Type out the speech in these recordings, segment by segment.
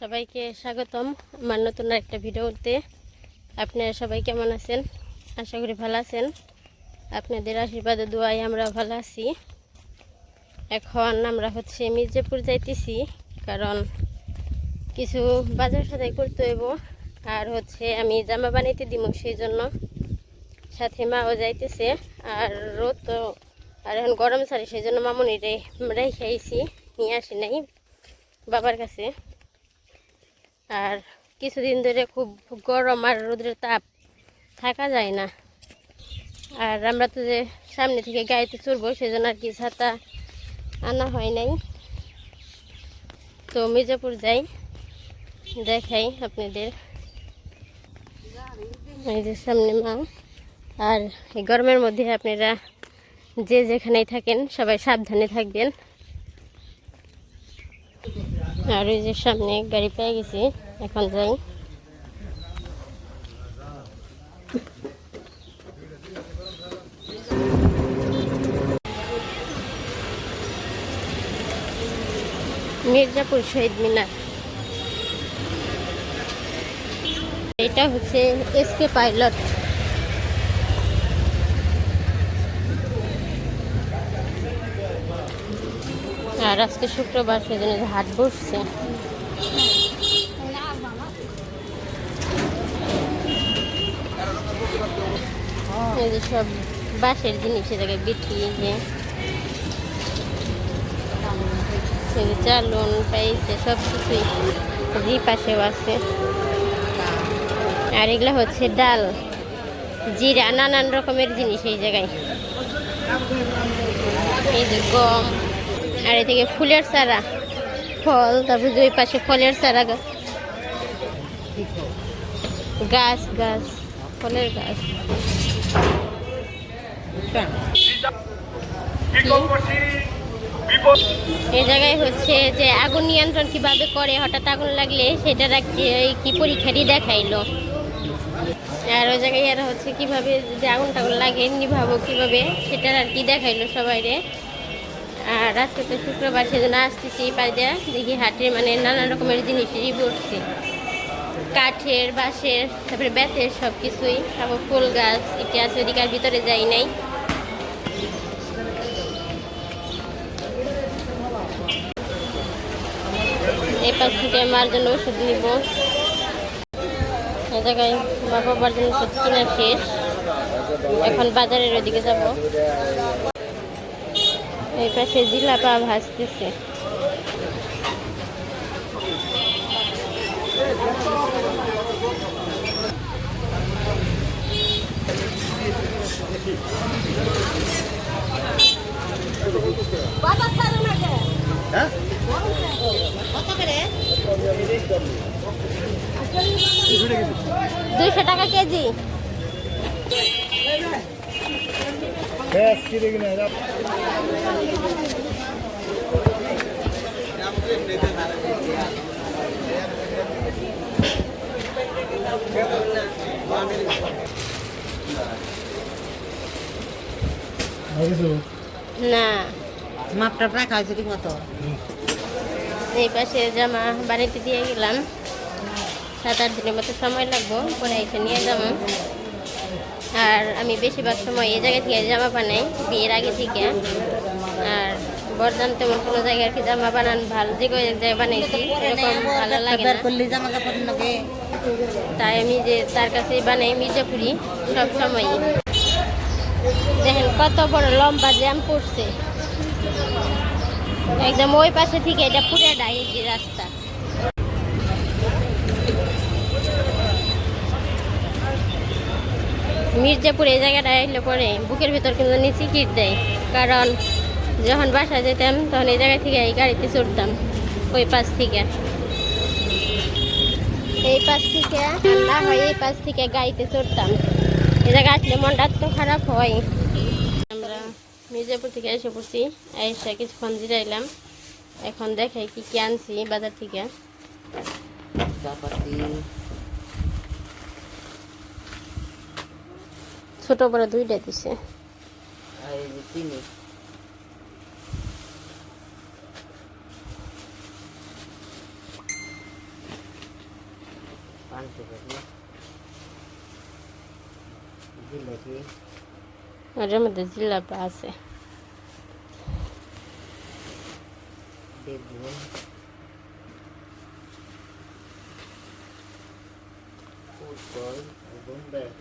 সবাইকে স্বাগতম আমার নতুন একটা ভিডিওতে। আপনারা সবাই কেমন আছেন? আশা করি ভালো আছেন। আপনাদের আশীর্বাদে দোয়াই আমরা ভালো আছি। এখন আমরা হচ্ছে মির্জাপুর যাইতেছি, কারণ কিছু বাজার সদাই করতে হইব। আর হচ্ছে আমি জামা বানাইতে দিব সেই জন্য সাথে মাও যাইতেছে। আর রোদ তো, আর এখন গরম ছাড়ে সেই জন্য মামুনি রে রেখে আইছি, নিয়ে আসি নাই বাবার কাছে। আর কিছুদিন ধরে খুব গরম আর রোদের তাপ থাকা যায় না। আর আমরা তো যে সামনে থেকে গাড়িতে চড়বো, সেজন্য আর কি ছাতা আনা হয় নাই। তো মির্জাপুর যাই, দেখাই আপনাদের। এই যে সামনে মা। আর গরমের মধ্যে আপনারা যে যেখানেই থাকেন, সবাই সাবধানে থাকবেন। আর ওই যে সামনে গাড়ি পেয়ে গেছি, এখন যাই। মির্জাপুর শহীদ মিনার। এটা হচ্ছে এসকে পাইলট। আর আজকে শুক্রবার সেজন্য হাট বসছে। সব বাঁশের জিনিস এ জায়গায় বিক্রি চালুন, পাইছে, সব কিছুই জি পাশেও আছে। আর এগুলো হচ্ছে ডাল, জিরা, নানান রকমের জিনিস এই জায়গায়। এই যে গম আর এদিকে ফুলের চারা, ফল, তারপর দুই পাশে ফলের চারা গাছ গাছ, ফলের গাছ। এই জায়গায় হচ্ছে যে আগুন নিয়ন্ত্রণ কীভাবে করে, হঠাৎ আগুন লাগলে সেটার কি- পরীক্ষারই দেখাইলো। আর ওই জায়গায় আর হচ্ছে কীভাবে যদি আগুন টাগুন লাগে নিভাবো কীভাবে সেটার আর কি দেখাইলো সবাইরে। আর আজকে তো শুক্রবার, সেজন্য আসতেছি পাইদা দেখি হাটের মানে নানান রকমের জিনিসেরই বসছে কাঠের, বাঁশের, তারপরে বেতের সব কিছুই, তারপর ফুল গাছ এটা আছে, ওদিকে আর ভিতরে যাই নাই। পাশ থেকে মার জন্য ওষুধ নিব। এই জায়গায় বাবার জন্য ওষুধ কিনা শেষ। এখন বাজারের ওদিকে যাব। এই পাশে জিলাপা ভাজতেছে। দুইশো টাকা কেজি। না। মাপটা প্রায় খাইছে ঠিক মতো। এই পাশে জামা বাড়িতে দিয়ে গেলাম। সাত আট দিনের মতো সময় লাগবো পরে এসে নিয়ে যাব। আর আমি বেশিরভাগ সময় এই জায়গা থেকে জামা বানাই বিয়ের আগে থেকে। আর বরদান তেমন কোনো জায়গায় আর কি জামা বানান ভালো যে কোনো জায়গায় বানাইছি এরকম ভালো লাগে জামা কাপড় তাই আমি যে তার কাছেই বানাই মির্জাপুরি সব সময় দেখেন কত বড় লম্বা জ্যাম পড়ছে। একদম ওই পাশে থেকে এটা পুরোটা এই যে রাস্তা। মির্জাপুর এই জায়গাটা এলে পরে বুকের ভিতর কিন্তু নিচে কিট দেয়। কারণ যখন বাসা যেতাম, তখন এই জায়গা থেকে এই গাড়িতে চড়তাম, ওই পাশ থেকে। এই পাশ থেকে, না হয় এই পাশ থেকে গাড়িতে চড়তাম। এই জায়গা আসলে মনটা তো খারাপ হয়। আমরা মির্জাপুর থেকে এসে পড়ছি, এসে কিছুক্ষণ জিরাইলাম। এখন দেখাই কি কি আনছি বাজার থেকে। ছোট বড় দুইটা দিছে। ওটার মধ্যে জিলাপি আছে। এবং বেগ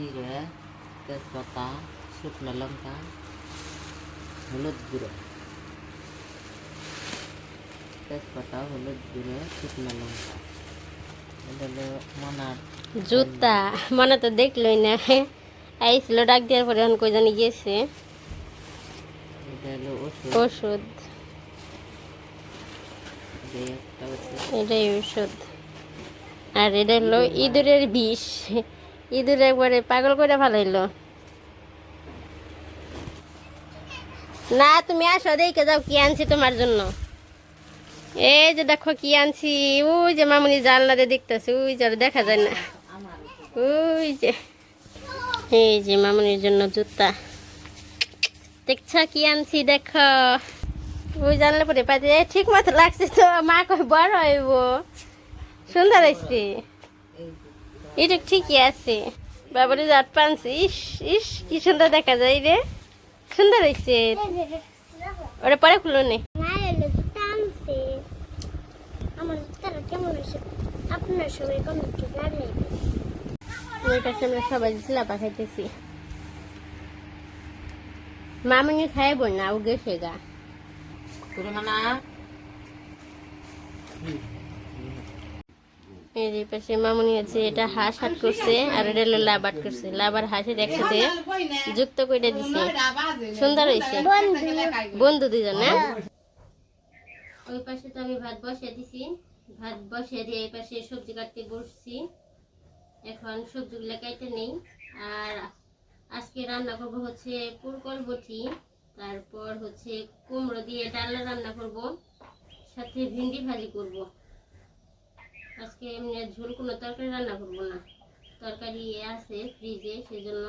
জিরে তেজপাতা শুকনো লঙ্কা হলুদ গুঁড়ো তেজপাতা হলুদ গুঁড়ো শুকনো লঙ্কা জুতা মনে তো দেখলই না আইছিল ডাক দেওয়ার পরে এখন কই জানি গেছে ওষুধ এটাই ওষুধ আর এটা হলো ইঁদুরের বিষ ইঁদুর একবারে পাগল করে ফেলাইলো। না, তুমি আসো, দেখে যাও কি আনছি তোমার জন্য। এই যে দেখো কি আনছি, ওই যে মামুনি জানলাতে দেখতেছে, ওই যে দেখা যায় না। ওই যে, এই যে মামুনির জন্য জুতা। দেখছ কি আনছি, দেখো। ওই জানলে পরে পাইতে ঠিক মতো লাগছে তো, মা কই বড় হইব। সুন্দর হয়েছে এটা ঠিকই আছে। বাবারে জাত পানছি। ইস ইস, কি সুন্দর দেখা যায় রে। সুন্দর হয়েছে ওটা পরে খুলো নে। আমার সবাই মামুনি খাইব না ও গেছে গা এই যে পাশে মামুনি আছে, এটা হাঁস হাট করছে আর এটা হলো লাভ আট করছে। লাভ আর হাঁসের একসাথে যুক্ত করে দিছে। সুন্দর হয়েছে বন্ধু দুজন না ওই পাশে তো আমি ভাত বসিয়ে দিছি। ভাত বসিয়ে দিয়ে এই পাশে সবজি কাটতে বসছি। এখন সবজিগুলো কেটে নেই। আর আজকে রান্না করব হচ্ছে পুরকল বটি, তারপর হচ্ছে কুমড়ো দিয়ে ডালনা রান্না করব, সাথে ভিন্ডি ভাজি করব। আজকে এমনি ঝোল কোনো তরকারি রান্না করব না। তরকারি আছে ফ্রিজে সেজন্য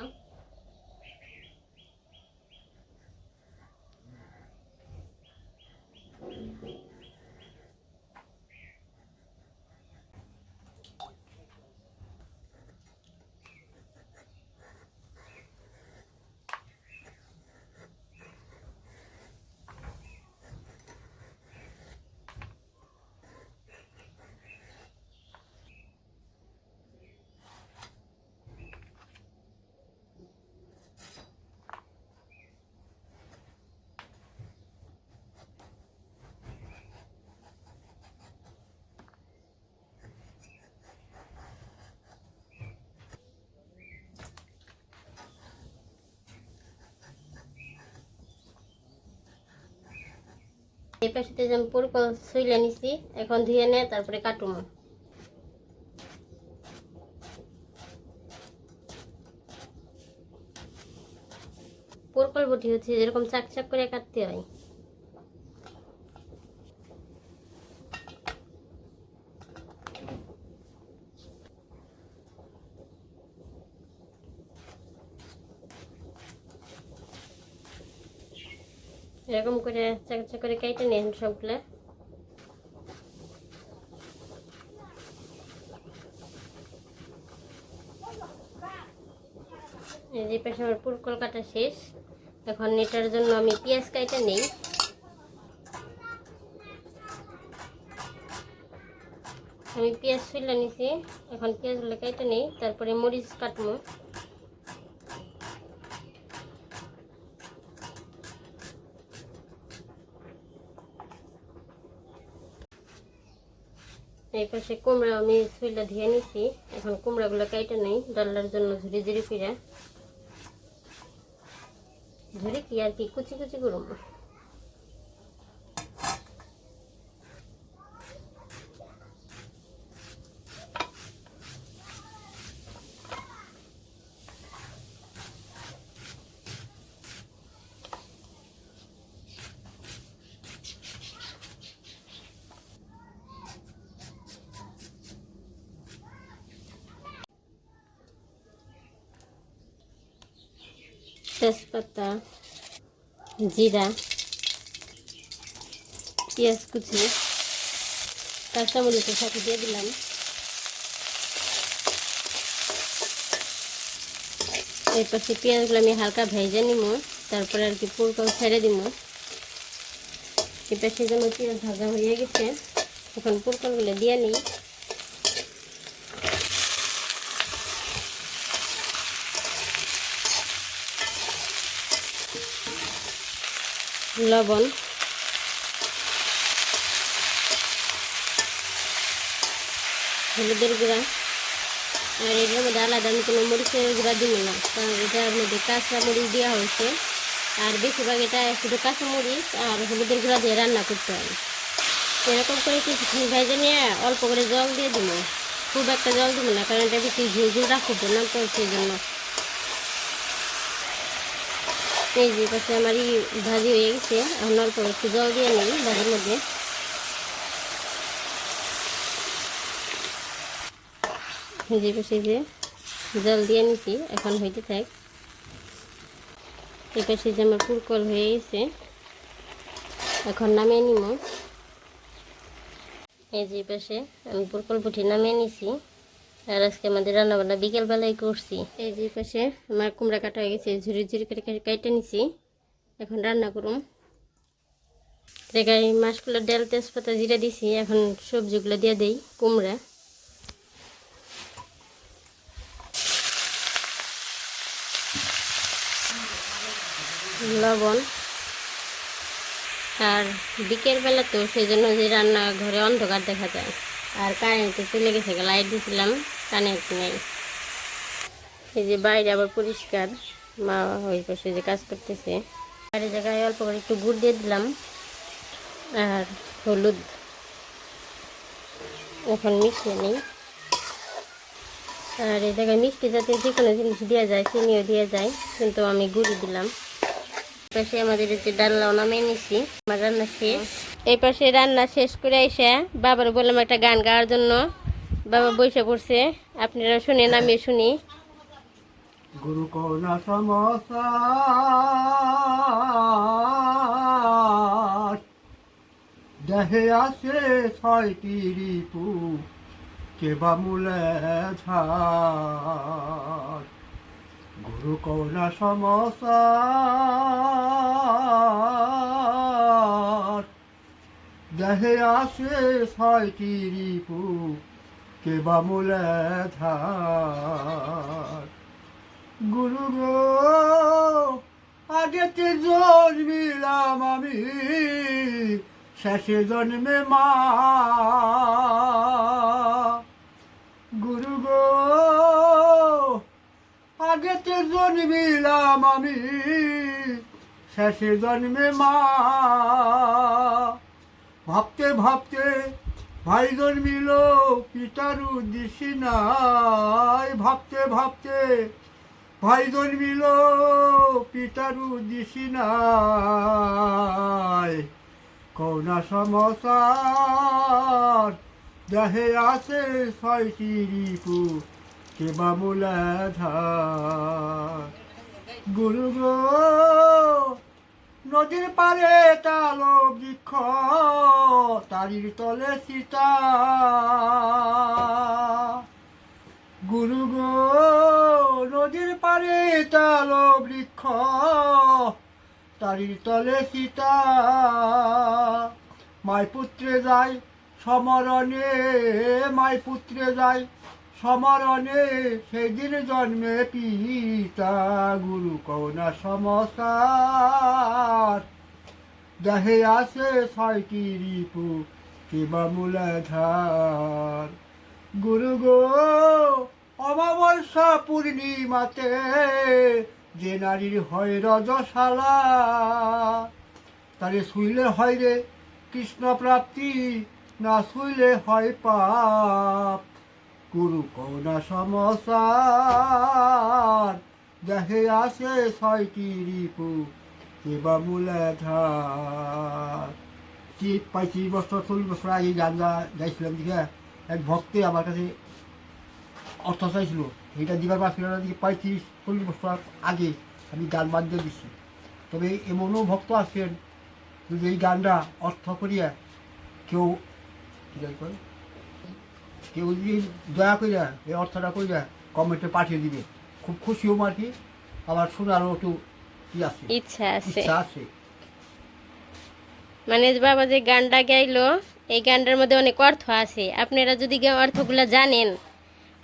এই পাশেতে যেমন পুরকল শুইলে নিছি, এখন ধুয়ে নে, তারপরে কাটুম পুরকল বটি হচ্ছে যেরকম চাক চাক করে কাটতে হয় এরকম করে চাক চাক করে কেটে নেন সবগুলা। এই যে পাশে আমার পুরকল কাটা শেষ। এখন এটার জন্য আমি পেঁয়াজ কাইটা নেই। আমি পেঁয়াজ ফেলে নিছি, এখন পেঁয়াজগুলো কেটে নেই, তারপরে মরিচ কাটবো। এই পাশে কুমড়া আমি সুইলা ধুয়ে নিছি। এখন কুমড়াগুলো কেটে নেই ডাল্লার জন্য ঝুড়ি ঝুড়ি ফিরে। ঝুড়ি কি আর কি? কুচি কুচি করুম তেজপাতা, জিরা, পেঁয়াজ কুচি, কাঁচামরিচের সাথে দিয়ে দিলাম। এই পাশে পেঁয়াজগুলো আমি হালকা ভেজে নিব, তারপরে আর কি পুরো ছেড়ে দিব। পাশে যেমন পেঁয়াজ ভাজা হয়ে গেছে। এখন পুরকলগুলো দিয়ে নিই। লবণ। হলুদের গুঁড়া। আর এটার মধ্যে আলাদা আমি কোনো মরিচের গুঁড়া দিব না, কারণ এটার মধ্যে কাঁচা মরিচ দেওয়া হয়েছে। আর বেশিরভাগ এটা শুধু কাঁচা মরিচ আর হলুদের গুঁড়া দিয়ে রান্না করতে হবে এরকম করে কিছুক্ষণ ভেজে নিয়ে অল্প করে জল দিয়ে দিব। খুব একটা জল দিব না, কারণ এটা বেশি ঝুল রাখব না তো সেই জন্য। এই পাশে আমার ভাজি হয়ে গেছে। এখন অল্প একটু জল দিয়ে নিই ভাজির মধ্যে। যে পাশে যে জল দিয়ে নিছি, এখন হইতে থাক। এই পাশে যে আমার পুরকল হয়ে গেছে, এখন নামিয়ে নিব এই যে পাশে আমি পুরকল পুঠি নামিয়ে নিছি। আর আজকে আমাদের রান্নাবান্না বিকেলবেলায় করছি। এই যে পাশে আমার কুমড়া কাটা হয়ে গেছে ঝুরি ঝুরি করে কেটে- কেটে নিছি। এখন রান্না করুম। জায়গায় মাছগুলো ডাল তেজপাতা জিরা দিছি এখন সবজিগুলো দিয়ে দেই কুমড়া। লবণ। আর বিকেল বেলা তো সেই জন্য যে রান্না ঘরে অন্ধকার দেখা যায়। আর কারেন্টে চলে গেছে লাইট দিয়েছিলাম কারেন্ট নেই। এই যে বাইরে আবার পরিষ্কার, মা ওই পাশে যে কাজ করতেছে। বাইরে জায়গায় অল্প করে একটু গুড় দিয়ে দিলাম, আর হলুদ। এখন মিশিয়ে নিই। আর এই জায়গায় মিষ্টি জাতীয় যে কোনো জিনিস দেওয়া যায়, চিনিও দেওয়া যায়, কিন্তু আমি গুড়ি দিলাম। পাশে আমাদের যে ডাল্লাও নামিয়ে নিছি, আমার রান্না শেষ। এই পাশে রান্না শেষ করে এসে বাবার বললাম একটা গান গাওয়ার জন্য। বাবা বসে পড়ছে। আপনারা শুনে নামিয়ে শুনি। গুরু করুণা সমসার দেহে আছে ছয়টি রিপু কেবা মূলে গুরু করুণা সমসার দেহে আছে ছয়টি রিপু কেবা মূলে ধার? গুরু গো আগেতে জন্মিলাম আমি? শেষে জন্মে মা। গুরু গো আগেতে জন্মিলাম আমি? শেষে জন্মে মা। ভাবতে ভাবতে ভাই জন্মিল পিতার উদ্দেশ্যে নাই। ভাবতে ভাবতে ভাই জন্মিল পিতার উদ্দেশ্যে নাই। করুণা সমসার দেহে আছে ছয়টি রিপু কেবা মূলাধার। গুরু গো নদীর পারে তালো বৃক্ষ, তারির তলে সীতা। গুরু গো, নদীর পারে তালো বৃক্ষ, তারির তলে সীতা। মাই পুত্রে যায় সমরণে মাই পুত্রে যায় সমরণে সেদিন জন্মে পিতা, গুরু কৌনা সমসার। দেহে আছে ছয়টি রিপু কিবা মূলাধার গুরু গো, অমাবস্যা পূর্ণিমাতে যে নারীর হয় রজশালা, তারে শুইলে হয় রে কৃষ্ণ প্রাপ্তি না শুইলে হয় পাপ। গুরু কৌনা সমসার। দেহে আছে ছয়টি রিপু কিবা মূলাধার কি পঁয়ত্রিশ বছর চল্লিশ বছর আগে গান গাইছিলাম দিকে। এক ভক্তে আমার কাছে অর্থ চাইছিল সেইটা দিবার পারছিল না দিকে পঁয়ত্রিশ চল্লিশ বছর আগে, আমি গান বাদ্য দিছি। তবে এমনও ভক্ত আছেন, যদি এই গানটা অর্থ করিয়া কেউ কি কয়? কেউ যদি দয়া করিয়া এই অর্থটা করিয়া কমেন্টে পাঠিয়ে দিবে। খুব খুশি হম আর কি আবার শোনারও একটু কি আছে। ইচ্ছা আছে। ইচ্ছা আছে। মানে বাবা যে গানটা গাইলো এই গানটার মধ্যে অনেক অর্থ আছে। আপনারা যদি অর্থগুলো জানেন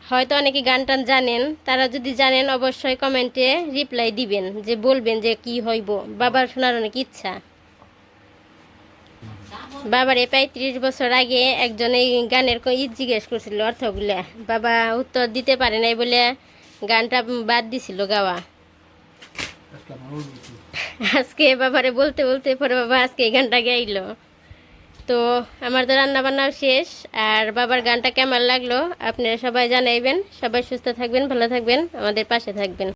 হয়তো অনেকে গান টান জানেন তারা যদি জানেন অবশ্যই কমেন্টে রিপ্লাই দিবেন যে বলবেন যে কি হইব। বাবার শোনার অনেক ইচ্ছা। বাবার এই পঁয়ত্রিশ বছর আগে একজন এই গানের ক- জিজ্ঞেস করছিল অর্থগুলা। বাবা উত্তর দিতে পারে নাই বলে গানটা বাদ দিছিল গাওয়া। আজকে আজকে বাবারে বলতে বলতে পরে বাবা আজকে এই গানটা গাইলো। তো আমার তো রান্না বান্নাও শেষ, আর বাবার গানটা কেমন লাগল আপনারা সবাই জানাইবেন। সবাই সুস্থ থাকবেন, ভালো থাকবেন, আমাদের পাশে থাকবেন।